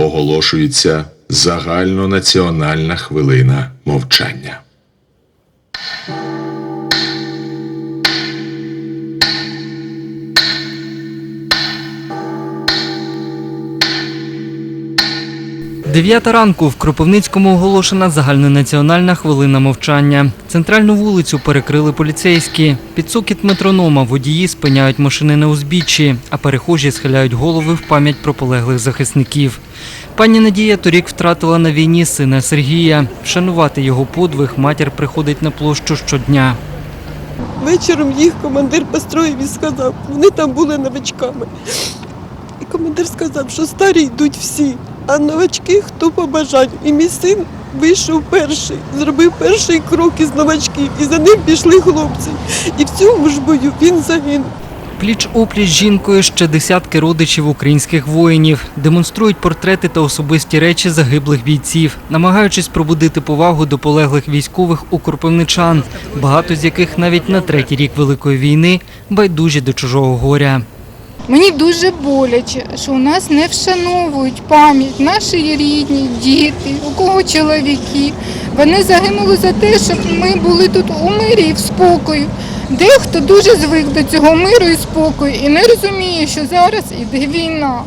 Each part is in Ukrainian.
Оголошується загальнонаціональна хвилина мовчання. Дев'ята ранку в Кропивницькому оголошена загальнонаціональна хвилина мовчання. Центральну вулицю перекрили поліцейські. Під цокіт метронома водії спиняють машини на узбіччі, а перехожі схиляють голови в пам'ять про полеглих захисників. Пані Надія торік втратила на війні сина Сергія. Вшанувати його подвиг матір приходить на площу щодня. Вечором їх командир построїв і сказав, вони там були новачками. І командир сказав, що старі йдуть всі, а новачки хто по. І мій син вийшов перший, зробив перший крок із новачків, і за ним пішли хлопці. І в цьому ж бою він загинув. Пліч опліч жінкою ще десятки родичів українських воїнів демонструють портрети та особисті речі загиблих бійців, намагаючись пробудити повагу до полеглих військових у кропивничан, багато з яких навіть на третій рік великої війни байдужі до чужого горя. Мені дуже боляче, що у нас не вшановують пам'ять наші рідні, діти, у кого чоловіки. Вони загинули за те, щоб ми були тут у мирі в спокою. Дехто дуже звик до цього миру і спокою і не розуміє, що зараз іде війна.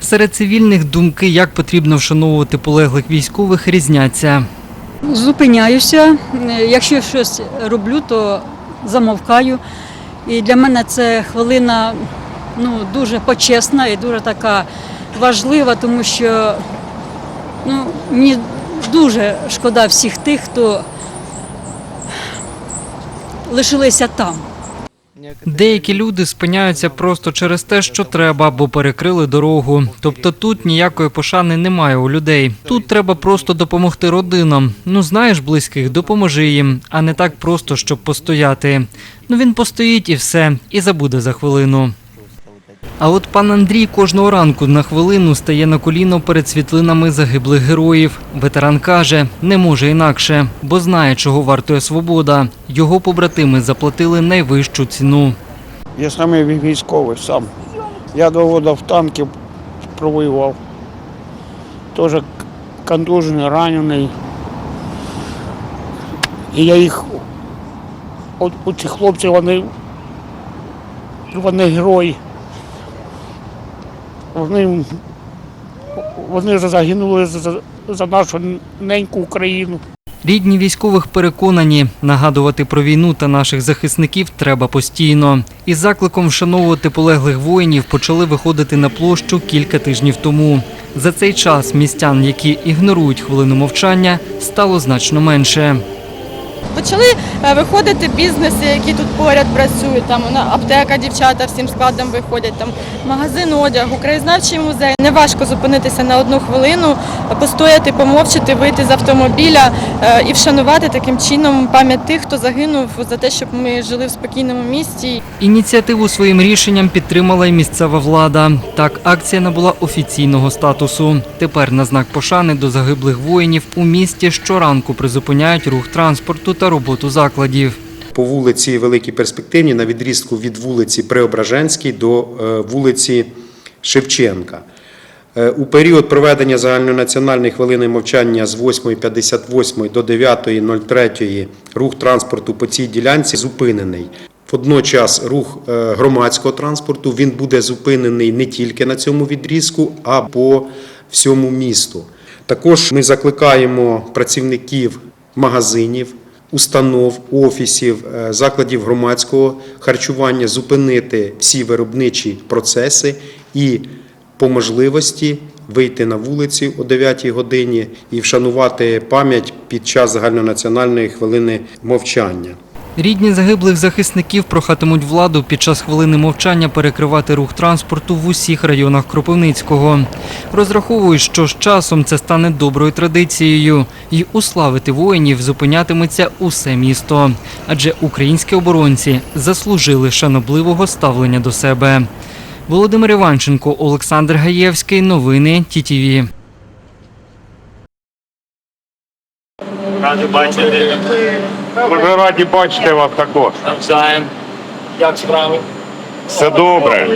Серед цивільних думки, як потрібно вшановувати полеглих військових, різняться. Зупиняюся. Якщо щось роблю, то замовкаю. І для мене це хвилина ну, дуже почесна і дуже така важлива, тому що ну, мені дуже шкода всіх тих, хто лишилися там. Деякі люди спиняються просто через те, що треба, бо перекрили дорогу. Тобто тут ніякої пошани немає у людей. Тут треба просто допомогти родинам. Ну знаєш близьких, допоможи їм, а не так просто, щоб постояти. Ну він постоїть і все, і забуде за хвилину. А от пан Андрій кожного ранку на хвилину стає на коліно перед світлинами загиблих героїв. Ветеран каже, не може інакше, бо знає, чого вартує свобода. Його побратими заплатили найвищу ціну. Я саме військовий сам. Я два роки в танки провоював. Теж контужений, ранений. І я їх, от, от ці хлопці, вони, вони герої. Вони, вони загинули за, за нашу неньку Україну. Рідні військових переконані, нагадувати про війну та наших захисників треба постійно. Із закликом вшановувати полеглих воїнів почали виходити на площу кілька тижнів тому. За цей час містян, які ігнорують хвилину мовчання, стало значно менше. Почали е, виходити бізнеси, які тут поряд працюють. Там аптека, дівчата всім складом виходять, там магазин одягу, краєзнавчий музей. Неважко зупинитися на одну хвилину, постояти, помовчати, вийти з автомобіля е, і вшанувати таким чином пам'ять тих, хто загинув за те, щоб ми жили в спокійному місті. Ініціативу своїм рішенням підтримала й місцева влада. Так, акція набула офіційного статусу. Тепер на знак пошани до загиблих воїнів у місті щоранку призупиняють рух транспорту та роботу закладів. по вулиці Великій Перспективній на відрізку від вулиці Преображенській до е, вулиці Шевченка. Е, У період проведення загальнонаціональної хвилини мовчання з 8.58 до 9.03 рух транспорту по цій ділянці зупинений. Водночас рух е, громадського транспорту він буде зупинений не тільки на цьому відрізку, а по всьому місту. Також ми закликаємо працівників магазинів, установ, офісів, е, закладів громадського харчування зупинити всі виробничі процеси і по можливості вийти на вулиці о 9 годині і вшанувати пам'ять під час загальнонаціональної хвилини мовчання. Рідні загиблих захисників прохатимуть владу під час хвилини мовчання перекривати рух транспорту в усіх районах Кропивницького. Розраховують, що з часом це стане доброю традицією, і уславити воїнів зупинятиметься усе місто. Адже українські оборонці заслужили шанобливого ставлення до себе. Володимир Іванченко, Олександр Гаєвський. Новини ТІТІВІ. Раді бачити. Дуже раді бачити вас також. Навзаєм. Як справи? Все добре.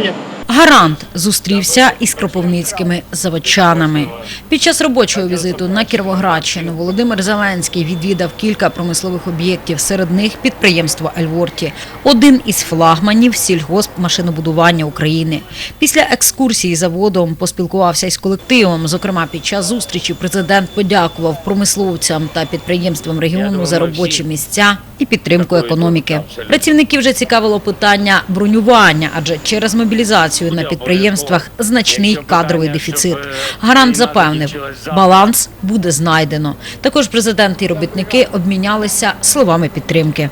Гарант зустрівся із кропивницькими заводчанами. Під час робочого візиту на Кіровоградщину Володимир Зеленський відвідав кілька промислових об'єктів. Серед них підприємство Ельворті, один із флагманів сільгоспмашинобудування України. Після екскурсії заводом поспілкувався із колективом. Зокрема, під час зустрічі президент подякував промисловцям та підприємствам регіону за робочі місця і підтримку економіки. Працівників вже цікавило питання бронювання, адже через мобілізацію на підприємствах значний кадровий дефіцит. Гарант запевнив, баланс буде знайдено. Також президент і робітники обмінялися словами підтримки.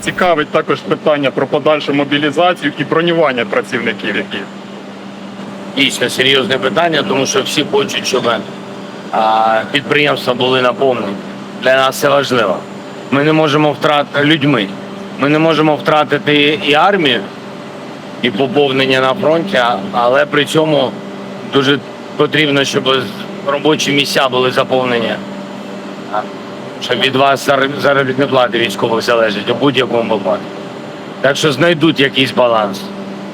Цікавить також питання про подальшу мобілізацію і бронювання працівників, які Дійсно серйозне питання, тому що всі хочуть, щоб підприємства були наповнені. Для нас це важливо. Ми не можемо втратити людьми. Ми не можемо втратити і армію, і поповнення на фронті, але при цьому дуже потрібно, щоб робочі місця були заповнені. Щоб від вас зар- заробітні плати військових залежить у будь-якому випадку. Так що знайдуть якийсь баланс.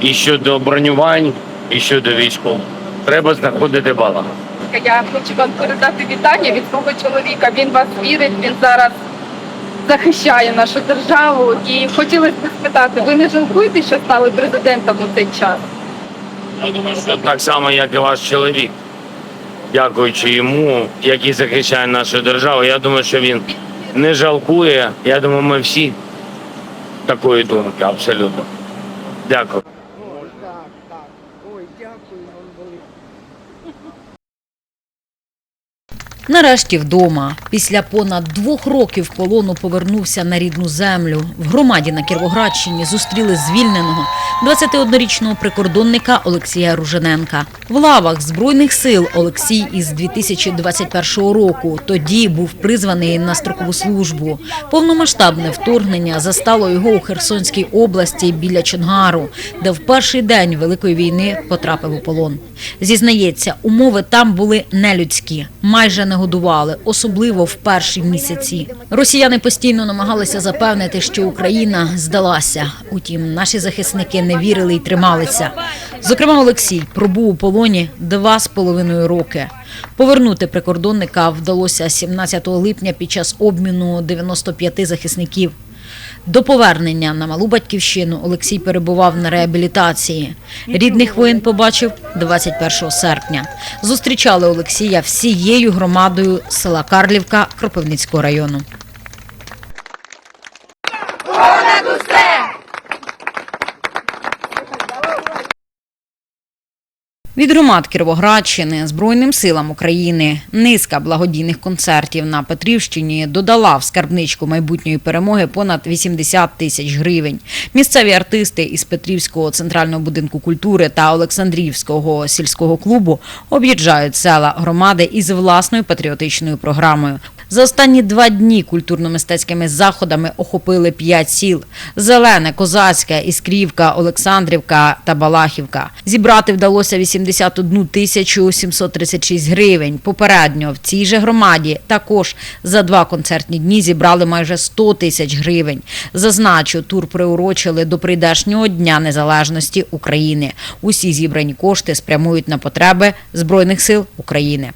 І щодо бронювань, і щодо військових. Треба знаходити баланс. Я хочу вам передати вітання від свого чоловіка. Він вас вірить, він зараз захищає нашу державу. І хотілося б спитати, ви не жалкуєте, що стали президентом у цей час? Я думаю, що так само, як і ваш чоловік. Дякуючи йому, який захищає нашу державу, я думаю, що він не жалкує. Я думаю, ми всі такої думки, абсолютно. Дякую. Нарешті вдома. Після понад двох років полону повернувся на рідну землю. В громаді на Кіровоградщині зустріли звільненого 21-річного прикордонника Олексія Ружененка. В лавах Збройних сил Олексій із 2021 року тоді був призваний на строкову службу. Повномасштабне вторгнення застало його у Херсонській області біля Чонгару, де в перший день Великої війни потрапив у полон. Зізнається, умови там були нелюдські, майже не годували, особливо в перші місяці. Росіяни постійно намагалися запевнити, що Україна здалася. Утім, наші захисники не вірили і трималися. Зокрема, Олексій пробув у полоні два з половиною роки. Повернути прикордонника вдалося 17 липня під час обміну 95 захисників. До повернення на малу батьківщину Олексій перебував на реабілітації. Рідних воїн побачив 21 серпня. Зустрічали Олексія всією громадою села Карлівка Кропивницького району. Від громад Кіровоградщини Збройним силам України низка благодійних концертів на Петрівщині додала в скарбничку майбутньої перемоги понад 80 тисяч гривень. Місцеві артисти із Петрівського центрального будинку культури та Олександрівського сільського клубу об'їжджають села громади із власною патріотичною програмою. За останні два дні культурно-мистецькими заходами охопили п'ять сіл: Зелене, Козацьке, Іскрівка, Олександрівка та Балахівка. Зібрати вдалося 81 тисячу 736 гривень. Попередньо в цій же громаді також за два концертні дні зібрали майже 100 тисяч гривень. Зазначу, тур приурочили до прийдешнього дня незалежності України. Усі зібрані кошти спрямують на потреби Збройних сил України.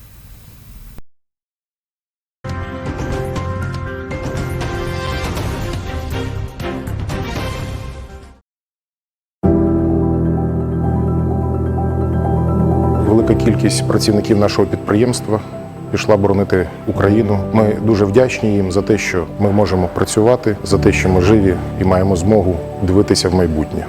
Велика кількість працівників нашого підприємства пішла боронити Україну. Ми дуже вдячні їм за те, що ми можемо працювати, за те, що ми живі і маємо змогу дивитися в майбутнє.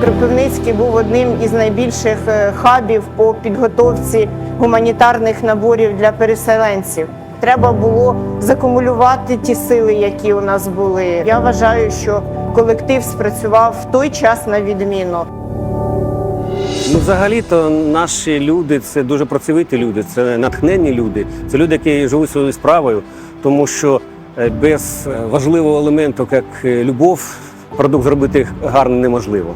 Кропивницький був одним із найбільших е, хабів по підготовці гуманітарних наборів для переселенців. Треба було закумулювати ті сили, які у нас були. Я вважаю, що колектив спрацював в той час на відміну. Ну, взагалі-то наші люди це дуже працьовиті люди, це натхненні люди, це люди, які живуть своєю справою, тому що е, без е, важливого елементу, як е, любов, продукт зробити гарний неможливо.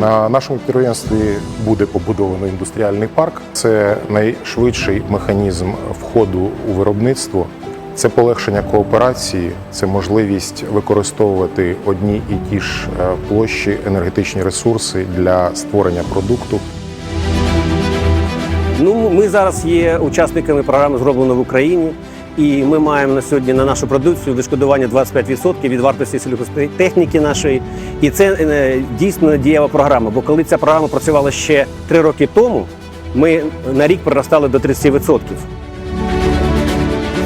На нашому підприємстві буде побудовано індустріальний парк. Це найшвидший механізм входу у виробництво Це полегшення кооперації, це можливість використовувати одні і ті ж е, площі, енергетичні ресурси для створення продукту. Ну, ми зараз є учасниками програми зроблено в Україні, і ми маємо на сьогодні на нашу продукцію відшкодування 25% від вартості сільгосптехніки нашої. І це е, дійсно дієва програма. Бо коли ця програма працювала ще три роки тому, ми на рік приростали до 30%.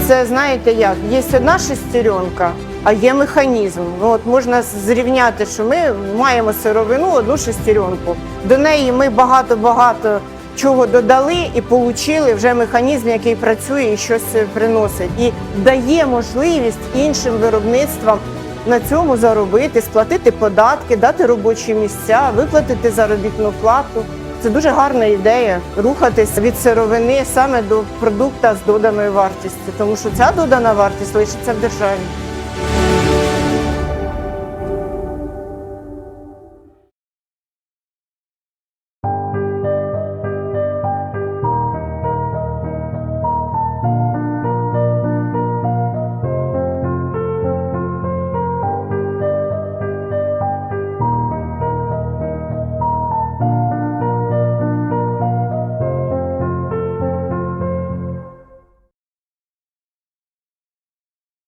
Це знаєте як? Є одна шестеренка, а є механізм. Ну от можна зрівняти, що ми маємо сировину, одну шестеренку. До неї ми багато-багато чого додали і отримали вже механізм, який працює і щось приносить. І дає можливість іншим виробництвам на цьому заробити, сплатити податки, дати робочі місця, виплатити заробітну плату. Це дуже гарна ідея рухатись від сировини саме до продукта з доданою вартістю, тому що ця додана вартість лишиться в державі.